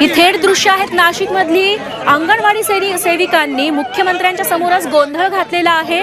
ही थेट दृश्य आहेत नाशिक मधली अंगणवाडी सेवी सेविकांनी मुख्यमंत्र्यांच्या समोरच गोंधळ घातलेला आहे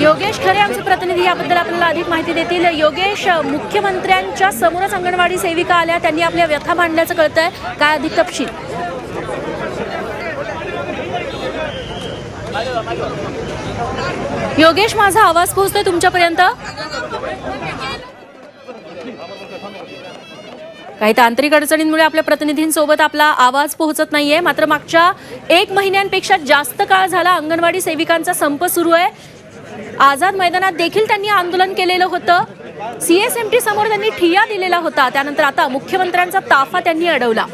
योगेश खरे आमचे प्रतिनिधी याबद्दल आपल्याला अधिक माहिती देतील. योगेश मुख्यमंत्र्यांच्या समोरच अंगणवाडी सेविका आल्या. त्यांनी आपल्या व्यथा मांडल्याचं कळतंय. काय अधिक तपशील? योगेश माझा आवाज पोहोचतोय तुमच्यापर्यंत? काही तांत्रिक अडचणींमुळे आपल्या प्रतिनिधींसोबत आपला आवाज पोहोचत नाहीये. मात्र मागच्या एक महिन्यांपेक्षा जास्त काळ झाला अंगणवाडी सेविकांचा संप सुरू आहे. आझाद मैदानात देखील त्यांनी आंदोलन केलेलं होतं. सीएसएमटी समोर त्यांनी ठिया दिलेला होता. त्यानंतर आता मुख्यमंत्र्यांचा ताफा त्यांनी अडवला.